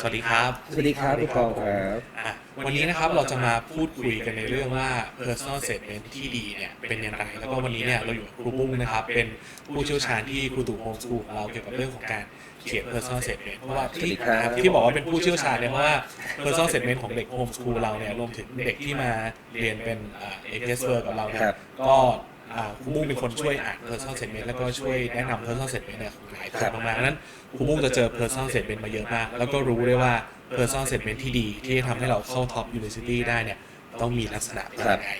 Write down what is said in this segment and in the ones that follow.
สวัสดีครับสวัสดีครับพี่กองครับอะวันนี้นะครับเราจะมาพูดคุยกันในเรื่องว่า personal statement ที่ดีเนี่ยเป็นอย่างไรแล้วก็วันนี้เนี่ยเราอยู่กับครูปุ้งนะครับ เป็นผู้เชี่ยวชาญที่ครูตู่โฮมสกูลของเราเกี่ยวกับเรื่องของการเขียน personal statement เพราะว่าสวัสที่ดีครับที่บอกว่าเป็นผู้เชี่ยวชาญเนี่ยเพราะว่า personal statement ของเด็กโฮมสกูลเราเนี่ยรวมถึงเด็กที่มาเรียนเป็นเอเจสเวอร์กับเราเนี่ยครับก็อ่า ครูปุ้งเป็นคนช่วยอ่าน personal statement แล้วก็ช่วยแนะนำ personal statement เนี่ยของหลายคนมากๆดังนั้นครูปุ้งจะเจอ personal statement มาเยอะมาก แล้วก็รู้ได้ว่า personal statement ที่ดีที่จะทำให้เราเข้า top university ได้เนี่ยต้องมีลักษณะเป็นยังไง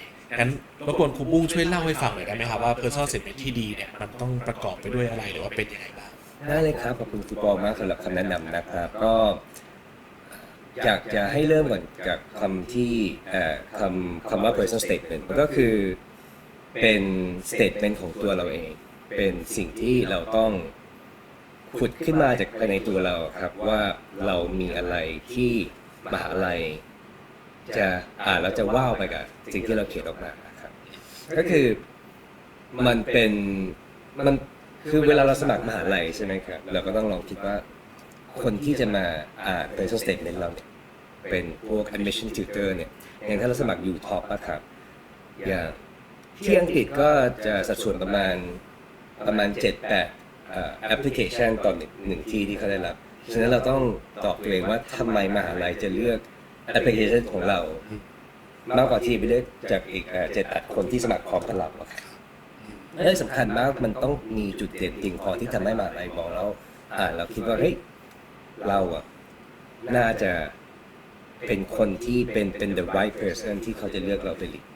งั้นรบกวนครูปุ้งช่วยเล่าให้ฟังหน่อยได้ไหมครับว่า personal statement ที่ดีเนี่ยมันต้องประกอบไปด้วยอะไรหรือว่าเป็นยังไงบ้างได้เลยครับขอบคุณคุณปอมากสำหรับคำแนะนำนะครับก็อยากจะให้เริ่มก่อนจากคำที่เอ่อคำคำว่า personal statement มันก็คือ เป็น statement ของตัวเราเอง เป็นสิ่งที่เราต้องขุดขึ้นมาจากภายในตัวเราครับว่าเรามีอะไรที่มหาลัยจะอ่านแล้วจะว้าวไปกับสิ่งที่เราเขียนออกมาครับ ก็คือมันเป็นมันคือเวลาเราสมัครมหาลัยใช่ไหมครับเราก็ต้องลองคิดว่าคนที่จะมาอ่าน personal statement เราเป็นพวก admission tutor เนี่ยอย่างถ้าเราสมัคร U Top อะครับอย่าง ที่อังกฤษก็จะสัดส่วนประมาณประมาณ 7-8แอปพลิเคชันต่อหนึ่งหนึ่งที่ที่เขาได้รับ ฉะนั้นเราต้องตอบตัวเองว่าทำไมมหาลัยจะเลือกแอปพลิเคชันของเรา มากกว่าที่ไปเลือกจากอีกเจ็ดแปดคนที่สมัครพร้อมกับเราอะครับและที่สำคัญมากมันต้องมีจุดเด่นจริงพอที่ทำให้มหาลัยมองแล้วอ่านเราคิดว่าเฮ้ยเราอะน่าจะเป็นคนที่เป็นเป็น the right person ที่เขาจะเลือกเราไปเรียน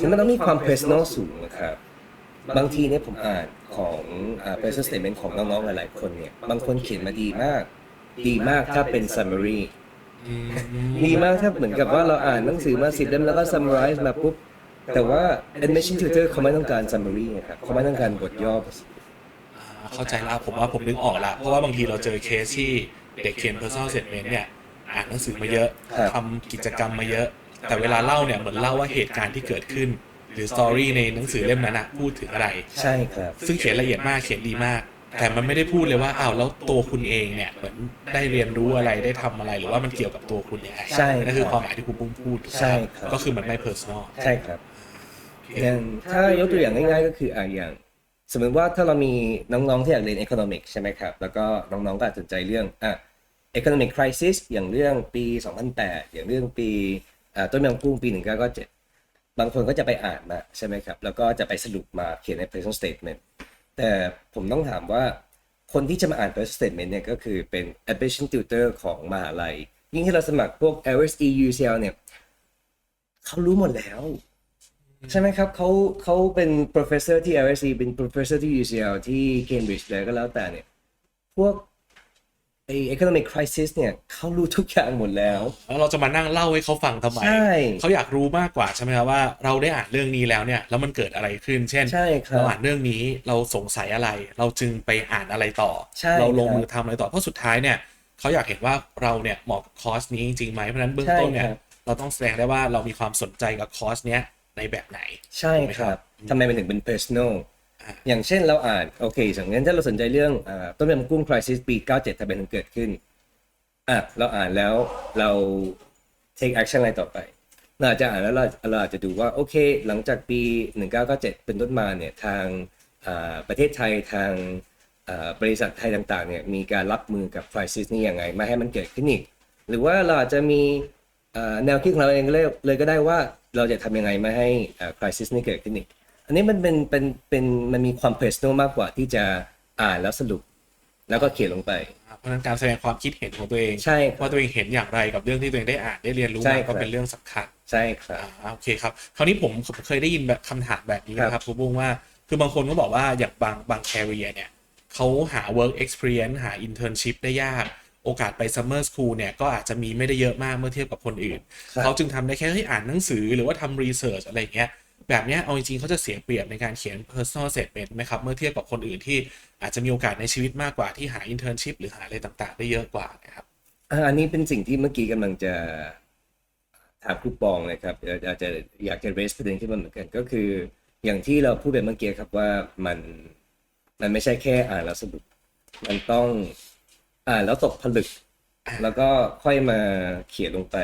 ฉะนั้นมันต้องมีความ personal สูงนะครับ บางทีเนี่ยผมอ่านของอ่า personal statement ของน้องๆ หลายๆ คนเนี่ย บางคนเขียนมาดีมาก ดีมากถ้าเป็น summary ดีมากถ้าเหมือนกับว่าเราอ่านหนังสือมาสิบเล่มแล้วก็ summarize มาปุ๊บ แต่ว่า admission tutor เขาไม่ต้องการ summary นะครับเขาไม่ต้องการบทย่ออ่าเข้าใจละผมว่าผมนึกออกละเพราะว่าบางทีเราเจอเคสที่เด็กเขียน personal statement เนี่ยอ่านหนังสือมาเยอะครับทำกิจกรรมมาเยอะ แต่เวลาเล่าเนี่ยเหมือนเล่าว่าเหตุการณ์ที่เกิดขึ้น หรือสตอรี่ในหนังสือเล่มนั้นนะพูดถึงอะไร ใช่ครับ ซึ่งเขียนละเอียดมากเขียนดีมาก แต่มันไม่ได้พูดเลยว่าอ้าวแล้วตัวคุณเองเนี่ยเหมือนได้เรียนรู้อะไรได้ทำอะไรหรือว่ามันเกี่ยวกับตัวคุณยังไงใช่นั่นคือความหมายที่คุณปุ้งพูดใช่ครับ ก็คือมันไม่ personal ใช่ครับอย่างถ้ายกตัวอย่างง่ายๆก็คืออะอย่าง สมมติว่าถ้าเรามีน้องๆที่อยากเรียน economics ใช่ไหมครับ แล้วก็น้องๆก็อาจสนใจเรื่องอะ economic crisis อย่างเรื่องปี 2008 อย่างเรื่องปีอ่า ต้นยำกุ้งปี 1997 บางคนก็จะไปอ่านมาใช่ไหมครับ แล้วก็จะไปสรุปมาเขียนใน personal statement แต่ผมต้องถามว่าคนที่จะมาอ่าน personal statement เนี่ยก็คือเป็น admission tutor ของมหาลัย ยิ่งที่เราสมัครพวก LSE UCL เนี่ยเขารู้หมดแล้ว ใช่ไหมครับเขาเขาเป็น professor ที่ LSE เป็น professor ที่ UCL ที่ Cambridge เลยก็แล้วแต่เนี่ยพวก ไอ้ economic crisis เนี่ยเขารู้ทุกอย่างหมดแล้ว แล้วเราจะมานั่งเล่าให้เขาฟังทำไมใช่ เขาอยากรู้มากกว่าใช่ไหมครับว่าเราได้อ่านเรื่องนี้แล้วเนี่ยแล้วมันเกิดอะไรขึ้น เช่นใช่ครับเราอ่านเรื่องนี้เราสงสัยอะไร เราจึงไปอ่านอะไรต่อ ใช่เราลงครับมือทำอะไรต่อเพราะสุดท้ายเนี่ยเขาอยากเห็นว่าเราเนี่ยเหมาะกับคอร์สนี้จริงๆไหมเพราะฉะนั้นเบื้องต้นเนี่ยใช่ครับ เราต้องแสดงได้ว่าเรามีความสนใจกับคอร์สเนี้ยในแบบไหน ใช่ครับทำไมมันถึงเป็น personal อย่างเช่นเราอ่านโอเคอย่างนั้นถ้าเราสนใจเรื่องอต้มยำกุ้ง crisis ปี97ทำไมถึงเกิดขึ้นอะเราอ่านแล้วเรา take action อะไรต่อไปเราอาจจะอ่านแล้วเราเราอาจจะดูว่าโอเค หลังจากปี 1997 เป็นต้นมาเนี่ยทางประเทศไทยทางบริษัทไทยต่างๆเนี่ยมีการรับมือกับ crisis นี้ยังไงไม่ให้มันเกิดขึ้นอีก หรือว่าเราอาจจะมีแนวคิดของเราเองเลยก็ได้ว่าเราจะทำยังไงไม่ให้อ่า crisis นี้เกิดขึ้นอีก อันนี้มันเป็นเป็นเป็นมันมีความ personal มากกว่าที่จะอ่านแล้วสรุป แล้วก็เขียนลงไป เพราะฉะนั้นการแสดงความคิดเห็นของตัวเองใช่ครับว่าตัวเองเห็นอย่างไรกับเรื่องที่ตัวเองได้อ่านได้เรียนรู้ใช่มาครับ ก็เป็นเรื่องสำคัญ ใช่ครับ อ่าโอเคครับคราวนี้ผมผมเคยได้ยินแบบคำถามแบบนี้นะคครัรับบครูบุ้งว่า คือบางคนก็บอกว่าอย่างบางบางแคริเอเนี่ยเขาหา work experience หา internship ได้ยาก โอกาสไป summer school เนี่ยก็อาจจะมีไม่ได้เยอะมากเมื่อเทียบกับคนอื่น ครับ เขาจึงทำได้แค่เฮ้ยอ่านหนังสือหรือว่าทำ research อะไรอย่างเงี้ย แบบนี้เอาจริงๆเขาจะเสียเปรียบในการเขียน personal statement ไหมครับ เมื่อเทียบกับคนอื่นที่อาจจะมีโอกาสในชีวิตมากกว่าที่หา internship หรือหาอะไรต่างๆ ได้เยอะกว่านะครับอันนี้เป็นสิ่งที่เมื่อกี้กำลังจะถามครูปองเลยครับเอ่ออาจจะอยากจะ raise ประเด็นขึ้นมาเหมือนกันก็คือ อย่างที่เราพูดไปเมื่อกี้ครับว่ามันมันไม่ใช่แค่อ่านแล้วสรุปมันต้องอ่านแล้วตกผลึก แล้วก็ค่อยมาเขียนลงไป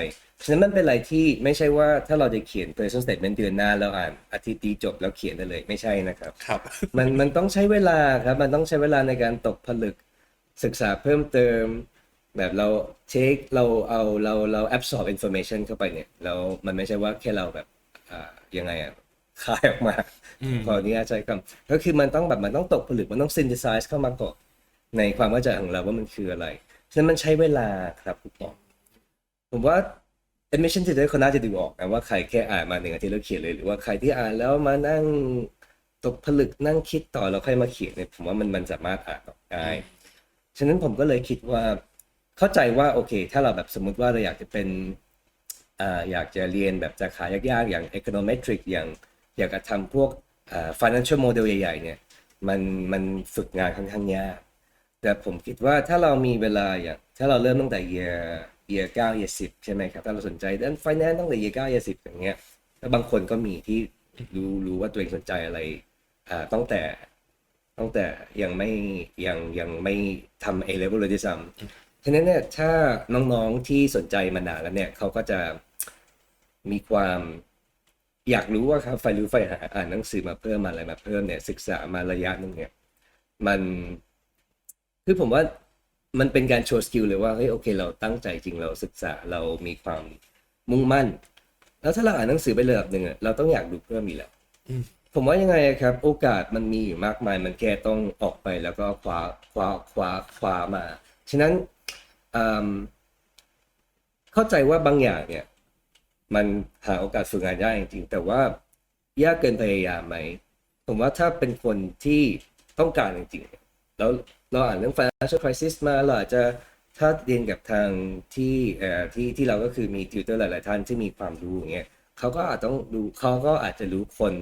ฉะนั้นมันเป็นอะไรที่ไม่ใช่ว่าถ้าเราจะเขียน personal statement เดือนหน้าแล้วอ่านอาทิตย์นี้จบแล้วเขียนได้เลยไม่ใช่นะครับครับ มันมันต้องใช้เวลาครับ มันต้องใช้เวลาในการตกผลึกศึกษาเพิ่มเติม แบบเราเช็คเราเอาเราเรา absorb information เข้าไปเนี่ยแล้วมันไม่ใช่ว่าแค่เราแบบอ่ายังไงอะคายออกมาอืมขออนุญาตใช้คำก็คือมันต้องแบบมันต้องตกผลึกมันต้อง synthesize เข้ามาก่อนในความเข้าใจของเราว่ามันคืออะไรฉะนั้นมันใช้เวลาครับคุณปอผมว่า admission tutor เขาน่าจะดูออกนะว่าใครแค่อ่านมาหนึ่งอาทิตย์แล้วเขียนเลย หรือว่าใครที่อ่านแล้วมานั่งตกผลึกนั่งคิดต่อแล้วค่อยมาเขียนเนี่ยผมว่ามันมันสามารถอ่านออกได้ ฉะนั้นผมก็เลยคิดว่าเข้าใจว่าโอเค ถ้าเราแบบสมมุติว่าเราอยากจะเป็นอ่าอยากจะเรียนแบบสาขายากๆ อย่าง econometric อย่างอยากจะทำพวกอ่า financial model ใหญ่ๆเนี่ยมันมันฝึกงานค่อนข้างยากแต่ผมคิดว่าถ้าเรามีเวลาอย่างถ้าเราเริ่มตั้งแต่ year year 9 year 10ใช่ไหมครับถ้าเราสนใจด้าน finance ตั้งแต่ year 9 year 10อย่างเงี้ยแล้วบางคนก็มีที่รู้รู้ว่าตัวเองสนใจอะไรอ่าตั้งแต่ตั้งแต่ยังไม่ยังยังไม่ทำ A level เลยด้วยซ้ำฉะนั้นเนี่ยถ้าน้องๆที่สนใจมานานแล้วเนี่ยเขาก็จะมีความอยากรู้ว่าครับไฟรู้ไฟหาอ่านหนังสือมาเพิ่มมาอะไรมาเพิ่มเนี่ยศึกษามาระยะนึงเนี่ยมันคือผมว่า มันเป็นการโชว์สกิลเลยว่าเฮ้ยโอเค เราตั้งใจจริงเราศึกษาเรามีความมุ่งมั่น แล้วถ้าเราอ่านหนังสือไประดับหนึ่งอะเราต้องอยากดูเพิ่มอีกแล้วผมว่ายังไงครับ โอกาสมันมีอยู่มากมาย มันแค่ต้องออกไปแล้วก็คว้าคว้าคว้าคว้ามา ฉะนั้นเข้าใจว่าบางอย่างเนี่ย มันหาโอกาสฝึกงานได้จริงๆแต่ว่ายากเกินพยายามไหมผมว่าถ้าเป็นคนที่ต้องการจริงๆ แล้วเราอ่านเรื่อง financial crisis มาเราอาจจะถ้าเรียนกับทางที่เอ่อที่ที่เราก็คือมีติวเตอร์หลาย ๆ ท่านที่มีความรู้อย่างเงี้ยเขาก็อาจต้องดูเขาก็อาจจะรู้คน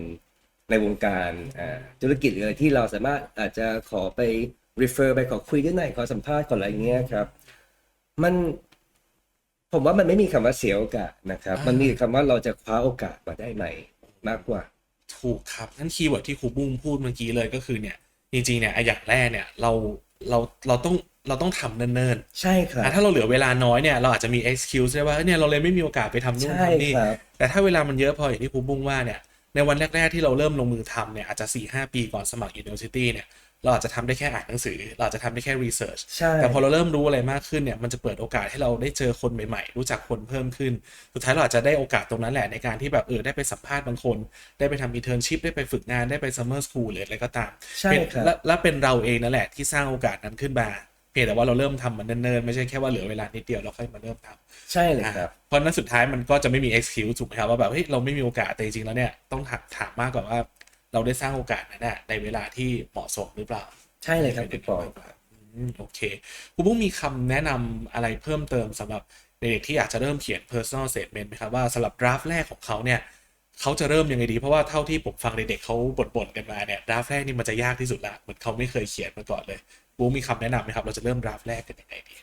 ในวงการเอ่อธุรกิจหรืออะไรที่เราสามารถอาจจะขอไป refer ไปขอคุยด้วยหน่อยขอสัมภาษณ์ขออะไรอย่างเงี้ยครับ มันผมว่ามันไม่มีคำว่าเสียโอกาสนะครับอ่ามัมันมีคำว่าเราจะคว้าโอกาสมาได้ไหมมากกว่า ถูกครับนั่นคีย์เวิร์ดที่ครูบุ้งพูดเมื่อกี้เลยก็คือเนี่ย จริงๆเนี่ยไอ้อย่างแรกเนี่ยเราเราเราต้องเราต้องทำเนิ่นใช่ครับๆอะถ้าเราเหลือเวลาน้อยเนี่ยเราอาจจะมี excuse ได้ว่าเอ้ยเนี่ยเราเลยไม่มีโอกาสไปทำนู่นใช่ทำนี่ครับ แต่ถ้าเวลามันเยอะพออย่างที่ครูบุ้งว่าเนี่ยในวันแรก ๆ ที่เราเริ่มลงมือทำเนี่ยอาจจะ4ี่หปีก่อนสมัคร university เนี่ย เราอาจจะทำได้แค่อ่านหนังสือ เราอาจจะทำได้แค่ research ใช่แต่พอเราเริ่มรู้อะไรมากขึ้นเนี่ยมันจะเปิดโอกาสให้เราได้เจอคนใหม่ๆ รู้จักคนเพิ่มขึ้น สุดท้ายเราอาจจะได้โอกาสตรงนั้นแหละในการที่แบบเออได้ไปสัมภาษณ์บางคน ได้ไปทำ internship ได้ไปฝึกงานได้ไป summer school หรืออะไรก็ตามใช่เป็นครับและและเป็นเราเองนั่นแหละที่สร้างโอกาสนั้นขึ้นมาเพียงแต่ว่าเราเริ่มทำมันเนิ่นๆ ไม่ใช่แค่ว่าเหลือเวลานิดเดียวเราค่อยมาเริ่มทำใช่เลยอะครับ เพราะนั้นสุดท้ายมันก็จะไม่มี excuse ถูกไหมครับว่าแบบเฮ้ยเราไม่มีโอกาสแต่จริงๆแล้วเนี่ยต้องถามถามมากกว่าว่า เราได้สร้างโอกาสนั้นน่ะในเวลาที่เหมาะสมหรือเปล่า ใช่เลยครับคุณปออืมโอเคคุณบุ้งมีคำแนะนำอะไรเพิ่มเติมสำหรับเด็กๆที่อยากจะเริ่มเขียน personal statement ไหมครับว่าสำหรับ draft แรกของเขาเนี่ยเขาจะเริ่มยังไงดี เพราะว่าเท่าที่ผมฟังเด็กๆเขาบ่นๆกันมาเนี่ย draft แรกนี่มันจะยากที่สุดละเหมือนเขาไม่เคยเขียนมาก่อนเลยบุ้งมีคำแนะนำไหมครับ เราจะเริ่ม draft แรกกันยังไงดี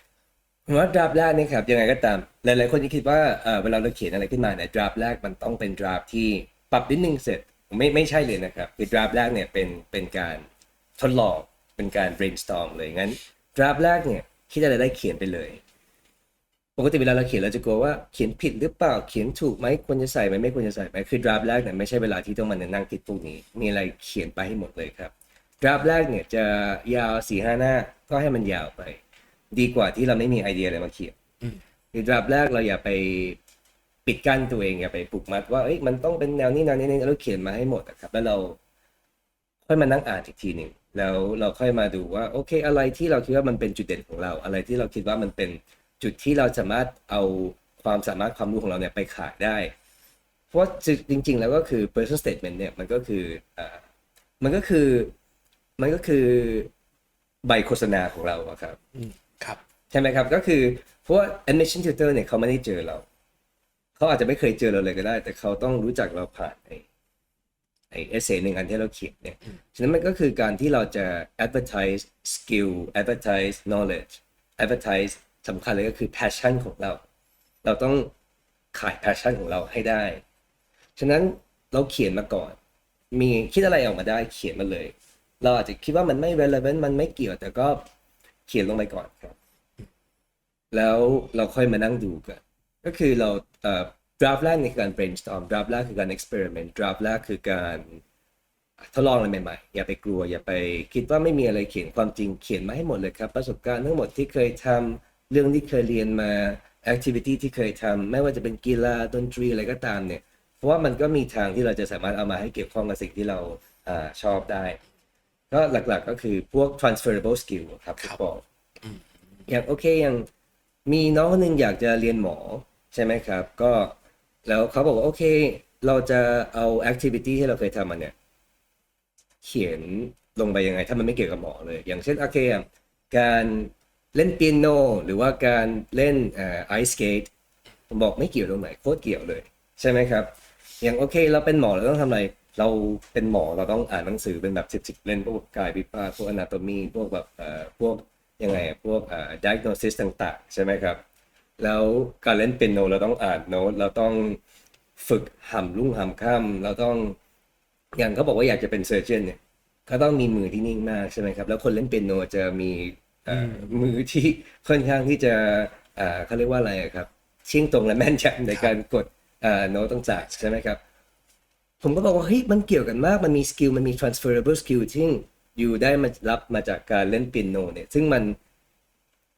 ผมว่าดราฟแรกนี่ครับยังไงก็ตาม หลายๆคนจะคิดว่าเอ่อเวลาเราเขียนอะไรขึ้นมาเนี่ยดราฟแรกมันต้องเป็นดราฟที่ปรับนิดนึงเสร็จ ไม่ไม่ใช่เลยนะครับ คือดราฟแรกเนี่ยเป็นเป็นการทดลองเป็นการ brainstorm เลยงั้นดราฟแรกเนี่ยคิดอะไรได้เขียนไปเลยปกติเวลาเราเขียนเราจะกลัวว่าเขียนผิดหรือเปล่าเขียนถูกไหมควรจะใส่ไหมไม่ควรจะใส่ไหมคือดราฟแรกเนี่ยไม่ใช่เวลาที่ต้องมานั่งคิดพวกนี้ มีอะไรเขียนไปให้หมดเลยครับดราฟแรกเนี่ยจะยาวสี่ห้าหน้าก็ให้มันยาวไป ดีกว่าที่เราไม่มีไอเดียอะไรมาเขียนอืมคือดราฟแรกเราอย่าไป ปิดกั้นตัวเองอย่าไปผูกมัดว่าเอ้ยมันต้องเป็นแนวนี้แนวนี้แนวนี้เราเขียนมาให้หมดอะครับ แล้วเราค่อยมานั่งอ่านอีกทีหนึ่งแล้วเราค่อยมาดูว่าโอเค อะไรที่เราคิดว่ามันเป็นจุดเด่นของเรา อะไรที่เราคิดว่ามันเป็นจุดที่เราสามารถเอาความสามารถความรู้ของเราเนี่ยไปขายได้ เพราะว่าจริง ๆ แล้วก็คือ personal statement เนี่ยมันก็คืออ่ามันก็คือมันก็คือใบโฆษณาของเราอะครับอืมครับ ใช่ไหมครับก็คือเพราะว่า admission tutor เนี่ยเขาไม่ได้เจอเรา เขาอาจจะไม่เคยเจอเราเลยก็ได้ แต่เขาต้องรู้จักเราผ่านไอ้ไอ้ essay หนึ่งอันที่เราเขียนเนี่ยฉะนั้นมันก็คือการที่เราจะ advertise skill advertise knowledge advertise สำคัญเลยก็คือ passion ของเรา เราต้องขาย passion ของเราให้ได้ ฉะนั้นเราเขียนมาก่อน มีคิดอะไรออกมาได้เขียนมาเลย เราอาจจะคิดว่ามันไม่ relevant มันไม่เกี่ยวแต่ก็เขียนลงไปก่อนครับ แล้วเราค่อยมานั่งดูกัน ก็คือเราเอ่อ draft แรกในการ brainstorm draft แรกคือการ experiment draft แรกคือการทดลองอะไรใหม่ๆ อย่าไปกลัว อย่าไปคิดว่าไม่มีอะไรเขียนความจริงเขียนมาให้หมดเลยครับ ประสบการณ์ทั้งหมดที่เคยทำเรื่องที่เคยเรียนมา activity ที่เคยทำไม่ว่าจะเป็นกีฬาดนตรีอะไรก็ตามเนี่ย เพราะว่ามันก็มีทางที่เราจะสามารถเอามาให้เกี่ยวข้องกับสิ่งที่เราอาชอบได้ ก็หลักๆก็คือพวก transferable skill ครับครับฟุตบอลอย่างโอเคอย่างมีน้องคนหนึ่งอยากจะเรียนหมอ ใช่ไหมครับ ก็แล้วเขาบอกว่าโอเค เราจะเอา activity ที่เราเคยทำมาเนี่ย เขียนลงไปยังไง ถ้ามันไม่เกี่ยวกับหมอเลย อย่างเช่นโอเคการเล่นเปียโนหรือว่าการเล่นเอ่อไอสเกตผมบอกไม่เกี่ยวตรงไหนโคตรเกี่ยวเลย ใช่ไหมครับ อย่างโอเค เราเป็นหมอเราต้องทำอะไร เราเป็นหมอเราต้องอ่านหนังสือเป็นแบบสิบสิบเล่นพวกกายวิภาคพวก anatomy พวกแบบเอ่อพวกยังไงพวกเอ่อ diagnosis ต่าง ๆ ใช่ไหมครับ แล้วการเล่นเปียโนเราต้องอ่านโน้ตเราต้องฝึกห่ำรุ่งห่ำค่ำเราต้องอย่างเขาบอกว่าอยากจะเป็นเซอร์เจนเนี่ยเขาต้องมีมือที่นิ่งมากใช่ไหมครับ แล้วคนเล่นเปียโนจะมีเอ่ออมือที่ค่อนข้างที่จะเอ่อเขาเรียกว่าอะไรอะครับเชี่ยงตรงและแม่นยำในการกดเอ่อโน้ตต่างๆใช่ไหมครับ ผมก็บอกว่าเฮ้ยมันเกี่ยวกันมากมันมีสกิลมันมี transferable skill ที่อยู่ได้มารับมาจากการเล่นเปียโนเนี่ย ซึ่งมัน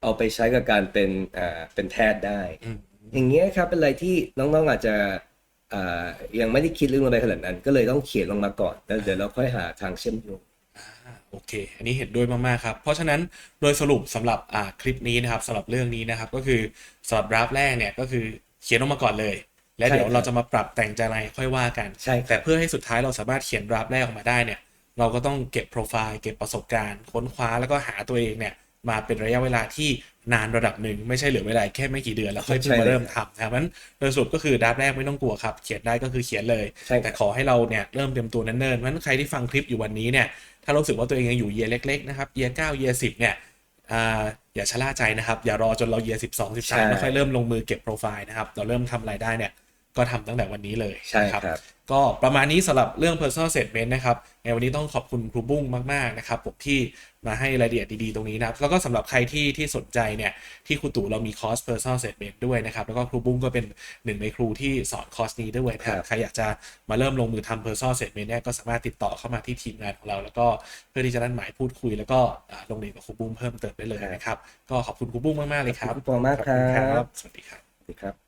เอาไปใช้กับการเป็นอ่าเป็นแพทย์ได้ อย่างเงี้ยครับเป็นอะไรที่น้องๆอาจจะอ่ายังไม่ได้คิดเรื่องลงไปขนาดนั้น ก็เลยต้องเขียนลงมาก่อนแล้วเดี๋ยวเราค่อยหาทางเชื่อมโยงอ่าโอเค อันนี้เห็นด้วยมากๆครับ เพราะฉะนั้นโดยสรุปสำหรับอ่าคลิปนี้นะครับสำหรับเรื่องนี้นะครับก็คือสำหรับดราฟแรกเนี่ยก็คือเขียนออกมาก่อนเลย และเดี๋ยวใช่ครับเราจะมาปรับแต่งใจอะไรค่อยว่ากันใช่ครับแต่เพื่อให้สุดท้ายเราสามารถเขียนดราฟแรกออกมาได้เนี่ย เราก็ต้องเก็บโปรไฟล์เก็บประสบการณ์ ค้นคว้าแล้วก็หาตัวเองเนี่ย มาเป็นระยะเวลาที่นานระดับหนึ่ง ไม่ใช่เหลือเวลาแค่ไม่กี่เดือนแล้วค่อยเพิ่งมาเริ่มทำนะครับเพราะฉะนั้นโดยสรุปก็คือดราฟแรกไม่ต้องกลัวครับ เขียนได้ก็คือเขียนเลยใช่ครับแต่ขอให้เราเนี่ยเริ่มเตรียมตัวเนิ่นๆเพราะฉะนั้นใครที่ฟังคลิปอยู่วันนี้เนี่ยถ้ารู้สึกว่าตัวเองยังอยู่เยียเล็กๆนะครับเยียเก้าเยียสิบเนี่ยอ่าอย่าชะล่าใจนะครับ อย่ารอจนเราเยียสิบสองสิบใช่สามแล้วค่อยเริ่มลงมือเก็บโปรไฟล์นะครับเราเริ่มทำรายได้เนี่ย ก็ทำตั้งแต่วันนี้เลยใช่นะครับ ก็ประมาณนี้สำหรับเรื่อง personal statement นะครับในวันนี้ต้องขอบคุณครูบุ้งมาก ๆ นะครับผมที่มาให้รายละเอียดดี ๆ ตรงนี้นะครับ แล้วก็สำหรับใครที่ที่สนใจเนี่ย ที่ครูตู่เรามีคอร์ส personal statement ด้วยนะครับ แล้วก็ครูบุ้งก็เป็นหนึ่งในครูที่สอนคอร์สนี้ด้วยนะครับครับใครอยากจะมาเริ่มลงมือทำ personal statement เนี่ยก็สามารถติดต่อเข้ามาที่ทีมงานของเรา แล้วก็เพื่อที่จะนัดหมายพูดคุย แล้วก็อ่าลงเรียนกับครูบุ้งเพิ่มเติมได้เลยนะครับก็ขอบคุณครูบุ้งมากๆเลยครับขอบคุณมากขอบคุณครับสวัสดีครับสวัสดีครับ